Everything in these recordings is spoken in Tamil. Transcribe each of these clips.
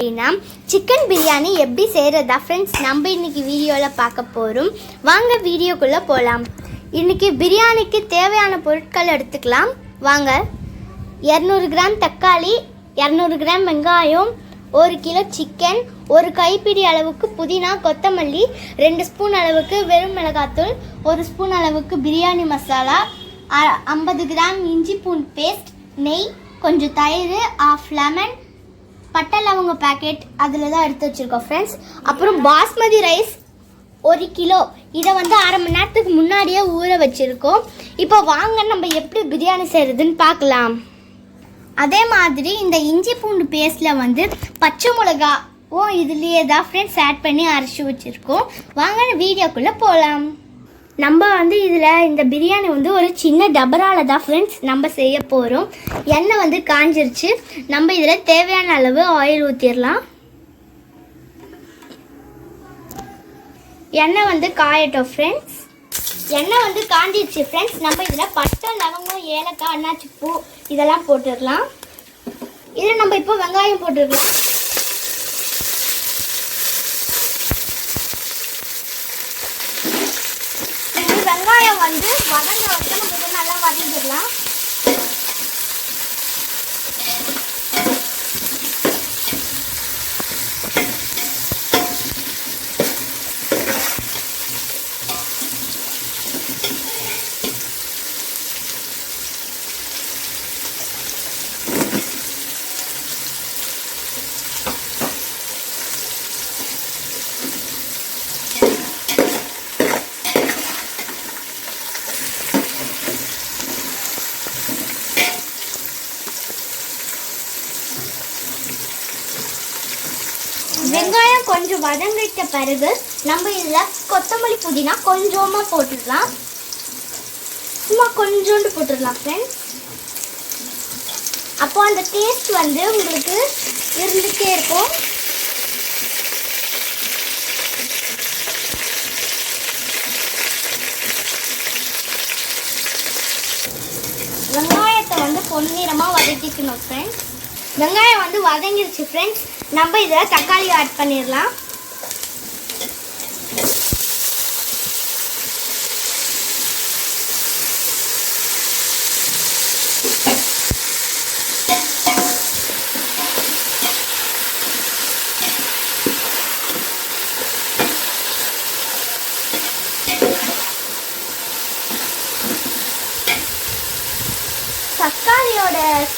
அப்படின்னா சிக்கன் பிரியாணி எப்படி செய்கிறதா ஃப்ரெண்ட்ஸ் நம்ம இன்றைக்கி வீடியோவில் பார்க்க போகிறோம் வாங்க வீடியோக்குள்ளே போகலாம் இன்றைக்கி பிரியாணிக்கு தேவையான பொருட்கள் எடுத்துக்கலாம். வாங்க. இரநூறு கிராம் தக்காளி இரநூறு கிராம் வெங்காயம் ஒரு கிலோ சிக்கன் ஒரு கைப்பிடி அளவுக்கு புதினா கொத்தமல்லி ரெண்டு ஸ்பூன் அளவுக்கு வெறும் மிளகாத்தூள் ஒரு ஸ்பூன் அளவுக்கு பிரியாணி மசாலா ஐம்பது கிராம் இஞ்சி பூண்டு பேஸ்ட் நெய் கொஞ்சம் தயிர் ஆஃப் லெமன் பட்டை லவங்க பேக்கெட் அதில் தான் எடுத்து வச்சுருக்கோம் ஃப்ரெண்ட்ஸ் அப்புறம் பாஸ்மதி ரைஸ் ஒரு கிலோ. இதை வந்து அரை மணி நேரத்துக்கு முன்னாடியே ஊற வச்சுருக்கோம். இப்போ வாங்க நம்ம எப்படி பிரியாணி செய்கிறதுன்னு பார்க்கலாம். அதே மாதிரி இந்த இஞ்சி பூண்டு பேஸ்ட்டில் வந்து பச்சை மிளகா ஓ இதுலேயே தான் ஃப்ரெண்ட்ஸ் ஆட் பண்ணி அரைச்சி வச்சுருக்கோம். வாங்க வீடியோக்குள்ளே போகலாம் நம்ம வந்து இதில் இந்த பிரியாணி வந்து ஒரு சின்ன டபரால தான் ஃப்ரெண்ட்ஸ் நம்ம செய்ய போகிறோம் எண்ணெய் வந்து காஞ்சிருச்சு. நம்ம இதில் தேவையான அளவு ஆயில் ஊற்றிடலாம் எண்ணெய் வந்து காயட்டும் ஃப்ரெண்ட்ஸ் எண்ணெய் வந்து காஞ்சிருச்சு ஃப்ரெண்ட்ஸ் நம்ம இதில் பட்டை லவங்கம் ஏலக்காய் அண்ணாச்சி பூ இதெல்லாம் போட்டுடலாம் இதில் நம்ம இப்போ வெங்காயம் போட்டுடலாம் இது வெங்காயம் வந்து வதங்க வச்சு நம்ம இதை நல்லா வதங்கிடலாம் வெங்காயம் கொஞ்சம் வதங்கிட்ட பிறகு நம்ம இதில் கொத்தமல்லி புதினா கொஞ்சமாக போட்டுடலாம். சும்மா கொஞ்சோண்டு போட்டுடலாம் ஃப்ரெண்ட்ஸ் அப்போ அந்த டேஸ்ட் வந்து உங்களுக்கு இருந்துகிட்டே இருக்கும். வெங்காயத்தை வந்து பொன்னிறமாக வதக்கிக்கணும் ஃப்ரெண்ட்ஸ் வெங்காயம் வந்து வதங்கிருச்சு ஃப்ரெண்ட்ஸ் நம்ம இதில் தக்காளி ஆட் பண்ணிடலாம்.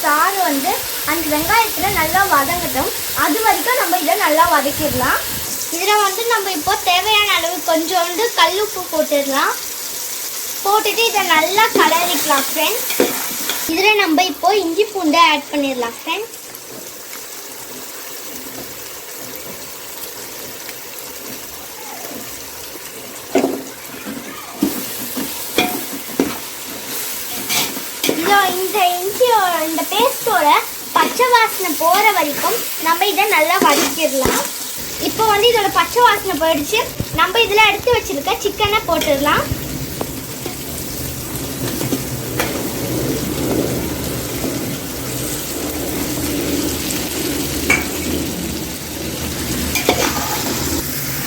சாறு வந்து அந்த வெங்காயத்தில் நல்லா வதங்கட்டும். அது வரைக்கும் நம்ம இதை நல்லா வதக்கிடலாம். இதில் வந்து நம்ம இப்போ தேவையான அளவு கொஞ்சோண்டு கல் உப்பு போட்டுடலாம். போட்டுட்டு இதை நல்லா கலரிக்கலாம் ஃப்ரெண்ட்ஸ் இதில் நம்ம இப்போ இஞ்சி பூண்டை ஆட் பண்ணிடலாம் ஃப்ரெண்ட்ஸ் இதோ இந்த இந்த பேஸ்டோட பச்சை வாசனை போகிற வரைக்கும் நம்ம இதை நல்லா வதக்கிடலாம். இப்போ வந்து இதோட பச்சை வாசனை போயிடுச்சு. நம்ம இதில் எடுத்து வச்சிருக்க சிக்கனை போட்டுடலாம்.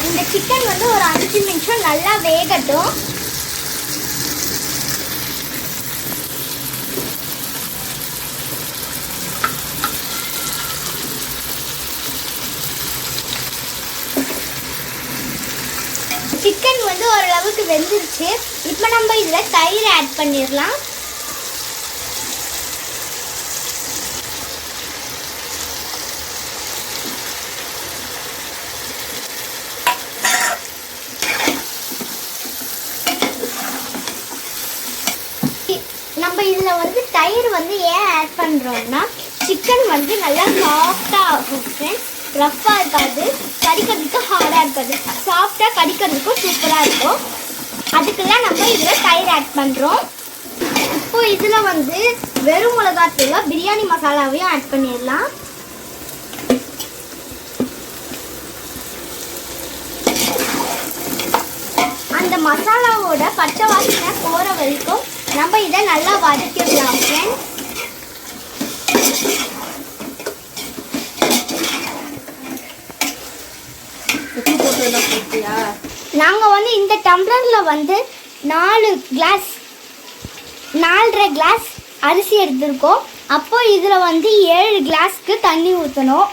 இந்த சிக்கன் வந்து ஒரு அஞ்சு நிமிஷம் நல்லா வேகட்டும். சிக்கன் வந்து ஓரளவுக்கு வெந்துருச்சு. இப்போ நம்ம இதில் தயிர் ஆட் பண்ணிடலாம். நம்ம இதில் வந்து தயிர் வந்து ஏன் ஆட் பண்ணுறோம்னா சிக்கன் வந்து நல்லா சாஃப்டாக ஆகும் ஃப்ரெண்ட்ஸ் ரஃப்பாக இருக்காது. கடிக்கிறதுக்கு ஹார்டாக இருக்காது. சாஃப்டாக கடிக்கிறதுக்கும் சூப்பராக இருக்கும். அதுக்கெல்லாம் நம்ம இதில் தயிர் ஆட் பண்ணுறோம் இப்போ இதில் வந்து வெறும் மிளகாத்தூள பிரியாணி மசாலாவையும் ஆட் பண்ணிடலாம். அந்த மசாலாவோட பச்சை வாசனை போகிற வரைக்கும் நம்ம இதை நல்லா வதக்கிடலாம் ஃப்ரெண்ட்ஸ் நாங்கள் வந்து இந்த டம்ளரில் வந்து நாலு கிளாஸ் நாலரை கிளாஸ் அரிசி எடுத்திருக்கோம். அப்போ இதில் வந்து ஏழு கிளாஸ்க்கு தண்ணி ஊற்றணும்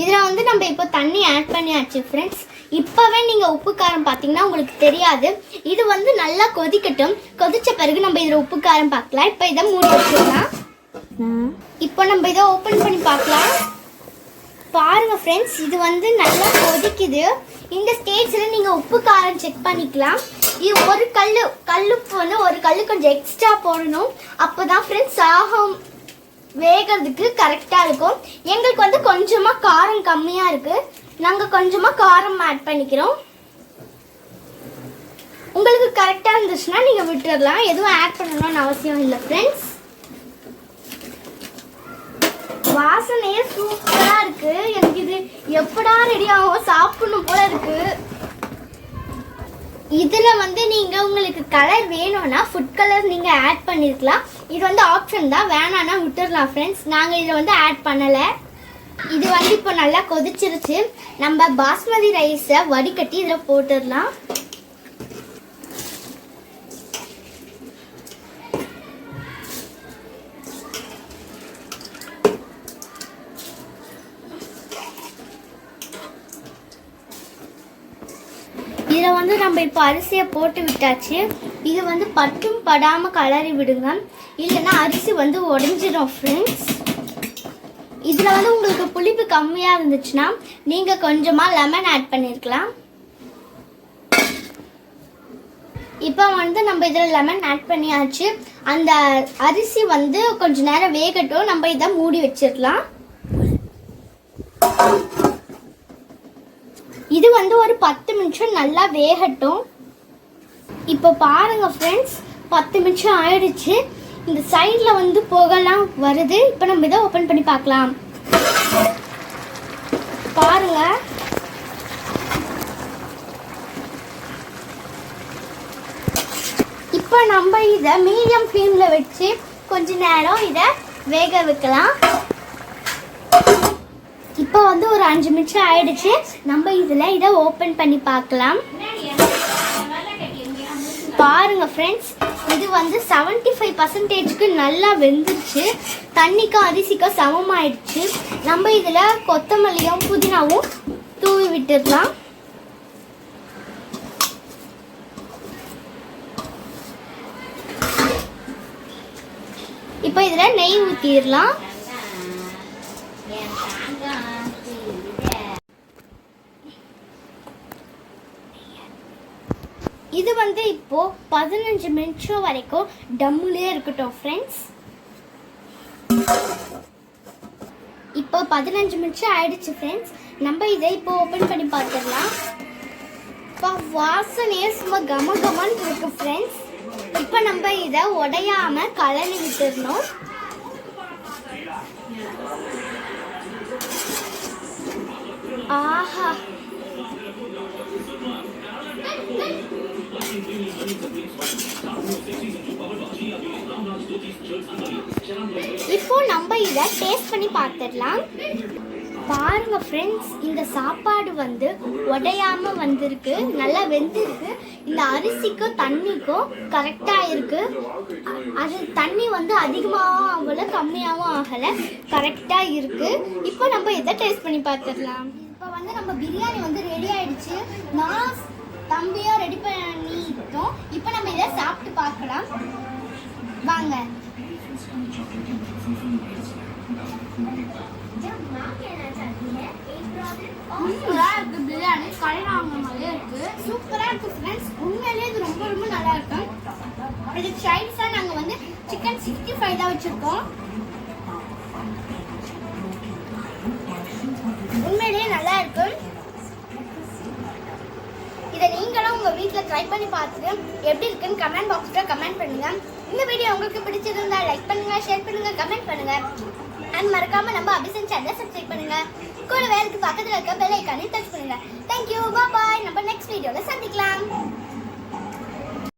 இதில் வந்து நம்ம இப்போ தண்ணி ஆட் பண்ணியாச்சு ஃப்ரெண்ட்ஸ் இப்போவே நீங்கள் உப்பு காரம் பார்த்தீங்கன்னா உங்களுக்கு தெரியாது. இது வந்து நல்லா கொதிக்கட்டும். கொதிச்ச பிறகு நம்ம இதில் உப்பு காரம் பார்க்கலாம் இப்போ இதை மூடி வச்சுக்கலாம். இப்போ நம்ம இதை ஓப்பன் பண்ணி பார்க்கலாம். பாருங்கள் ஃப்ரெண்ட்ஸ் இது வந்து நல்லா கொதிக்குது. இந்த ஸ்டேஜில் நீங்கள் உப்பு காரம் செக் பண்ணிக்கலாம். இது ஒரு கல் கல்லுப்பு வந்து ஒரு கல் கொஞ்சம் எக்ஸ்ட்ரா போடணும். அப்போ தான் ஃப்ரெண்ட்ஸ் சாகம் வேகிறதுக்கு கரெக்டாக இருக்கும். எங்களுக்கு வந்து கொஞ்சமாக காரம் கம்மியாக இருக்குது நாங்கள் கொஞ்சமாக காரம் ஆட் பண்ணிக்கிறோம். உங்களுக்கு கரெக்டாக இருந்துச்சுன்னா நீங்கள் விட்டுடலாம் எதுவும் ஆட் பண்ணணும்னு அவசியம் இல்லை ஃப்ரெண்ட்ஸ் வாசனையே சூப்பரா இருக்கு. எனக்கு இது எப்படா ரெடி ஆகும் சாப்பிடணும் போல இருக்கு. இதுல வந்து நீங்க உங்களுக்கு கலர் வேணும்னா ஃபுட் கலர் நீங்க ஆட் பண்ணிருக்கலாம். இது வந்து ஆப்ஷன் தான். வேணாம்னா விட்டுடலாம் ஃப்ரெண்ட்ஸ் நாங்க இதில் வந்து ஆட் பண்ணல. இது வந்து இப்போ நல்லா கொதிச்சிருச்சு. நம்ம பாஸ்மதி ரைஸை வடிகட்டி இதில் போட்டுடலாம் இதில் வந்து நம்ம இப்போ அரிசியை போட்டு விட்டாச்சு. இது வந்து பட்டும் படாமல் கலரி விடுங்க. இல்லைன்னா அரிசி வந்து உடஞ்சிடும் ஃப்ரெண்ட்ஸ் இதில் வந்து உங்களுக்கு புளிப்பு கம்மியாக இருந்துச்சுன்னா நீங்கள் கொஞ்சமாக லெமன் ஆட் பண்ணியிருக்கலாம் இப்போ வந்து நம்ம இதில் லெமன் ஆட் பண்ணியாச்சு. அந்த அரிசி வந்து கொஞ்சம் நேரம் வேகட்டும். நம்ம இதை மூடி வச்சிடலாம். இது வந்து ஒரு பத்து நிமிஷம் நல்லா வேகட்டும். இப்போ பாருங்க ஃப்ரெண்ட்ஸ் பத்து நிமிஷம் ஆயிடுச்சு. இந்த சைடில் வந்து புகைலாம் வருது. இப்போ நம்ம இதை ஓப்பன் பண்ணி பார்க்கலாம். பாருங்க. இப்போ நம்ம இதை மீடியம் ஃப்ளேமில் வச்சு கொஞ்ச நேரம் இதை வேக வைக்கலாம். இப்போ வந்து ஒரு அஞ்சு நிமிஷம் ஆயிடுச்சு. நம்ம இதில் இதை ஓப்பன் பண்ணி பார்க்கலாம். பாருங்க ஃப்ரெண்ட்ஸ் இது வந்து 75% ஃபைவ் பர்சன்டேஜ்க்கு நல்லா வெந்துருச்சு. தண்ணிக்கும் அரிசிக்கும் சமமாயிடுச்சு. நம்ம இதில் கொத்தமல்லியும் புதினாவும் தூவி விட்டுடலாம். இப்போ இதில் நெய் ஊற்றிடலாம் இது வந்து இப்போ பதினஞ்சு நிமிஷம் வரைக்கும் டம்முலேயே இருக்கட்டும் ஃப்ரெண்ட்ஸ் இப்போ பதினஞ்சு நிமிஷம் ஆயிடுச்சு ஃப்ரெண்ட்ஸ் நம்ம இதை இப்போ ஓப்பன் பண்ணி பார்த்துடலாம். இப்போ வாசனையே சும்மா கம கமன்னு இருக்கு ஃப்ரெண்ட்ஸ் இப்போ நம்ம இதை உடையாம கலரி விட்டுடணும். ஆஹா. இப்போ நம்ம இதை டேஸ்ட் பண்ணி பார்த்துடலாம். பாருங்க ஃப்ரெண்ட்ஸ் இந்த சாப்பாடு வந்து உடையாம வந்திருக்கு நல்லா வெந்திருக்கு. இந்த அரிசிக்கும் தண்ணிக்கும் கரெக்டாக இருக்கு. அது தண்ணி வந்து அதிகமாகவும் ஆகலை கம்மியாகவும் ஆகலை கரெக்டாக இருக்கு. இப்போ நம்ம இதை டேஸ்ட் பண்ணி பார்த்துடலாம். இப்போ வந்து நம்ம பிரியாணி வந்து ரெடி ஆயிடுச்சு. நான் தம்பியும் ரெடி பண்ணிட்டோம். இப்போ நம்ம இதை சாப்பிட்டு பார்க்கலாம். வாங்க. சூப்பரா இருக்கு பிரியாணி. கடையில் வாங்கின மாதிரியே இருக்கு. சூப்பரா இருக்கு ஃப்ரெண்ட்ஸ் உண்மையிலேயே இது ரொம்ப ரொம்ப நல்லா இருக்கும். இது சைட்ஸா நாங்க வந்து சிக்கன் சிக்ஸ்டி ஃபைவ் தான் வச்சிருக்கோம் உண்மையிலேயே நல்லா இருக்கு இதை நீங்களும் உங்கள் வீட்டில் ட்ரை பண்ணி பார்த்துட்டு எப்படி இருக்குன்னு கமெண்ட் பாக்ஸில் கமெண்ட் பண்ணுங்கள் இந்த வீடியோ உங்களுக்கு பிடிச்சிருந்தா லைக் பண்ணுங்கள் ஷேர் பண்ணுங்கள் கமெண்ட் பண்ணுங்கள் அண்ட் மறக்காமல் நம்ம அபிசன் சேனலை சப்ஸ்கிரைப் பண்ணுங்கள் கூட வேலைக்கு பக்கத்தில் இருக்க பெல் ஐக்கானையும் டச் பண்ணுங்கள் தேங்க்யூ பாய் நம்ம நெக்ஸ்ட் வீடியோவில் சந்திக்கலாம்.